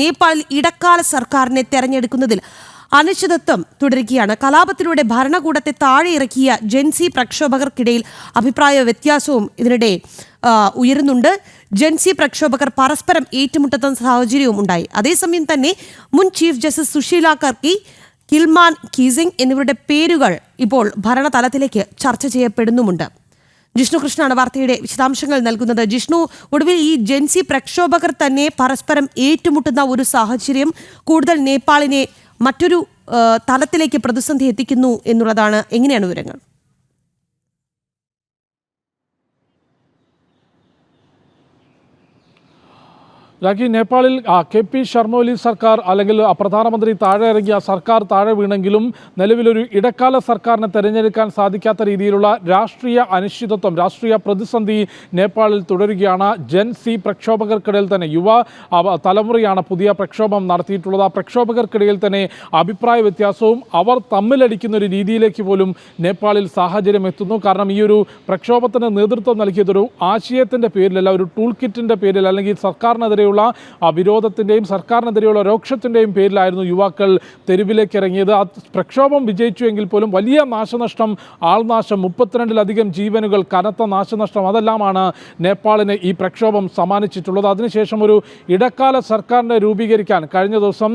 നേപ്പാളിൽ ഇടക്കാല സർക്കാരിനെ തെരഞ്ഞെടുക്കുന്നതിൽ അനിശ്ചിതത്വം തുടരുകയാണ്. കലാപത്തിലൂടെ ഭരണകൂടത്തെ താഴെ ഇറക്കിയ ജൻസി പ്രക്ഷോഭകർക്കിടയിൽ അഭിപ്രായ വ്യത്യാസവും ഇതിനിടെ ഉയരുന്നുണ്ട്. ജൻസി പ്രക്ഷോഭകർ പരസ്പരം ഏറ്റുമുട്ടുന്ന സാഹചര്യവും ഉണ്ടായി. അതേസമയം തന്നെ മുൻ ചീഫ് ജസ്റ്റിസ് സുശീല കർക്കി കിൽമാൻ കീസിംഗ് എന്നിവരുടെ പേരുകൾ ഇപ്പോൾ ഭരണതലത്തിലേക്ക് ചർച്ച ചെയ്യപ്പെടുന്നുമുണ്ട്. ജിഷ്ണു കൃഷ്ണാണ് വാർത്തയുടെ വിശദാംശങ്ങൾ നൽകുന്നത്. ജിഷ്ണു ഒടുവിൽ ഈ ജെൻസി പ്രക്ഷോഭകർ തന്നെ പരസ്പരം ഏറ്റുമുട്ടുന്ന ഒരു സാഹചര്യം കൂടുതൽ നേപ്പാളിനെ മറ്റൊരു തലത്തിലേക്ക് പ്രതിസന്ധി എത്തിക്കുന്നു എന്നുള്ളതാണ്. എങ്ങനെയാണ് വിവരങ്ങൾ? രാഖി നേപ്പാളിൽ ആ, കെ പി ശർമ്മ സർക്കാർ അല്ലെങ്കിൽ പ്രധാനമന്ത്രി താഴെ ഇറങ്ങിയ സർക്കാർ താഴെ വീണെങ്കിലും നിലവിലൊരു ഇടക്കാല സർക്കാരിനെ തെരഞ്ഞെടുക്കാൻ സാധിക്കാത്ത രീതിയിലുള്ള രാഷ്ട്രീയ അനിശ്ചിതത്വം രാഷ്ട്രീയ പ്രതിസന്ധി നേപ്പാളിൽ തുടരുകയാണ്. ജൻ സി പ്രക്ഷോഭകർക്കിടയിൽ തന്നെ യുവ തലമുറയാണ് പുതിയ പ്രക്ഷോഭം നടത്തിയിട്ടുള്ളത്. ആ പ്രക്ഷോഭകർക്കിടയിൽ തന്നെ അഭിപ്രായ വ്യത്യാസവും അവർ തമ്മിലടിക്കുന്ന ഒരു രീതിയിലേക്ക് പോലും നേപ്പാളിൽ സാഹചര്യം എത്തുന്നു. കാരണം ഈ ഒരു പ്രക്ഷോഭത്തിന് നേതൃത്വം നൽകിയതൊരു ആശയത്തിന്റെ പേരിലല്ല ഒരു ടൂൾ കിറ്റിന്റെ പേരിൽ അല്ലെങ്കിൽ സർക്കാരിനെതിരെയുള്ള വിരോധത്തിന്റെയും സർക്കാരിനെതിരെയുള്ള രോക്ഷത്തിന്റെയും പേരിലായിരുന്നു യുവാക്കൾ തെരുവിലേക്ക് ഇറങ്ങിയത്. ആ പ്രക്ഷോഭം വിജയിച്ചു എങ്കിൽ പോലും വലിയ നാശനഷ്ടം ആൾനാശം മുപ്പത്തിരണ്ടിലധികം ജീവനുകൾ കനത്ത നാശനഷ്ടം അതെല്ലാമാണ് നേപ്പാളിന് ഈ പ്രക്ഷോഭം സമ്മാനിച്ചിട്ടുള്ളത്. അതിനുശേഷം ഒരു ഇടക്കാല സർക്കാരിനെ രൂപീകരിക്കാൻ കഴിഞ്ഞ ദിവസം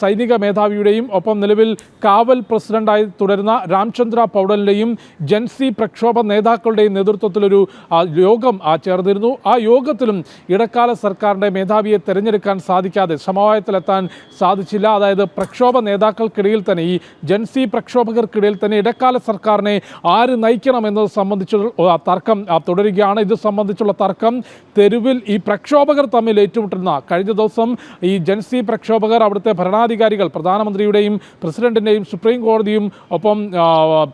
സൈനിക മേധാവിയുടെയും ഒപ്പം നിലവിൽ കാവൽ പ്രസിഡന്റായി തുടരുന്ന രാംചന്ദ്ര പൗഡലിന്റെയും ജൻസി പ്രക്ഷോഭ നേതാക്കളുടെയും നേതൃത്വത്തിലൊരു യോഗം ചേർന്നിരുന്നു. ആ യോഗത്തിലും ഇടക്കാല സർക്കാരിന്റെ മേധാവിയെ തിരഞ്ഞെടുക്കാൻ സാധിക്കാതെ സമവായത്തിലെത്താൻ സാധിച്ചില്ല. അതായത് പ്രക്ഷോഭ നേതാക്കൾക്കിടയിൽ തന്നെ ഈ ജൻസി പ്രക്ഷോഭകർക്കിടയിൽ തന്നെ ഇടക്കാല സർക്കാരിനെ ആര് നയിക്കണം എന്നത് സംബന്ധിച്ചുള്ള തർക്കം തുടരുകയാണ്. ഇത് സംബന്ധിച്ചുള്ള തർക്കം തെരുവിൽ ഈ പ്രക്ഷോഭകർ തമ്മിൽ ഏറ്റുമുട്ടുന്ന കഴിഞ്ഞ ദിവസം ഈ ജൻസി പ്രക്ഷോഭകർ അവിടുത്തെ ഭരണാധികാരികൾ പ്രധാനമന്ത്രിയുടെയും പ്രസിഡന്റിന്റെയും സുപ്രീം കോടതിയും ഒപ്പം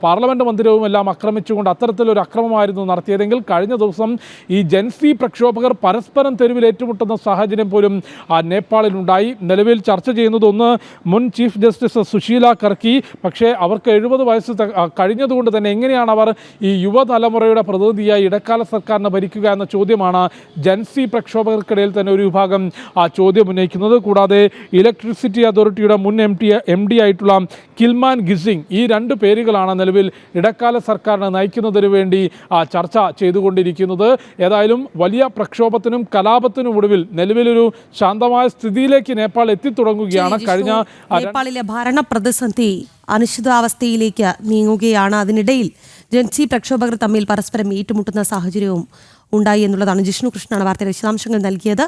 പാർലമെന്റ് മന്ദിരവും എല്ലാം ആക്രമിച്ചുകൊണ്ട് അത്തരത്തിലൊരു അക്രമമായിരുന്നു നടത്തിയതെങ്കിൽ കഴിഞ്ഞ ദിവസം ഈ ജൻസി പ്രക്ഷോഭകർ പരസ്പരം തെരുവിൽ ഏറ്റുമുട്ടുന്ന സാഹചര്യം പോലും ആ, നേപ്പാളിലുണ്ടായി. നിലവിൽ ചർച്ച ചെയ്യുന്നത് ഒന്ന് മുൻ ചീഫ് ജസ്റ്റിസ് സുശീല കർക്കി. പക്ഷേ അവർക്ക് എഴുപത് വയസ്സ് കഴിഞ്ഞതുകൊണ്ട് തന്നെ എങ്ങനെയാണ് അവർ ഈ യുവതലമുറയുടെ പ്രതിനിധിയായി ഇടക്കാല സർക്കാരിനെ ഭരിക്കുക എന്ന ചോദ്യമാണ് ജൻസി പ്രക്ഷോഭകർക്കിടയിൽ തന്നെ ഒരു വിഭാഗം ആ ചോദ്യം ഉന്നയിക്കുന്നത്. കൂടാതെ ഇലക്ട്രിസിറ്റി അതോറിറ്റിയുടെ മുൻ എം ടി എം ഡി ആയിട്ടുള്ള കിൽമാൻ ഗിസിംഗ് ഈ രണ്ട് പേരുകളാണ് നിലവിൽ ഇടക്കാല സർക്കാരിനെ നയിക്കുന്നതിന് വേണ്ടി ചർച്ച ചെയ്തുകൊണ്ടിരിക്കുന്നത്. ഏതായാലും വലിയ പ്രക്ഷോഭത്തിനും കലാപത്തിനും ഒടുവിൽ നിലവിലൊരു ശാന്തമായ സ്ഥിതിയിലേക്ക് നേപ്പാൾ എത്തിത്തുടങ്ങുകയാണ്. കഴിഞ്ഞ നേപ്പാളിലെ ഭരണ പ്രതിസന്ധി അനിശ്ചിതാവസ്ഥയിലേക്ക് നീങ്ങുകയാണ്. അതിനിടയിൽ ജൻസി പ്രക്ഷോഭകർ തമ്മിൽ പരസ്പരം ഏറ്റുമുട്ടുന്ന സാഹചര്യവും ഉണ്ടായി എന്നുള്ളതാണ്. ജിഷ്ണു കൃഷ്ണനാണ് വാർത്തയുടെ വിശദാംശങ്ങൾ നൽകിയത്.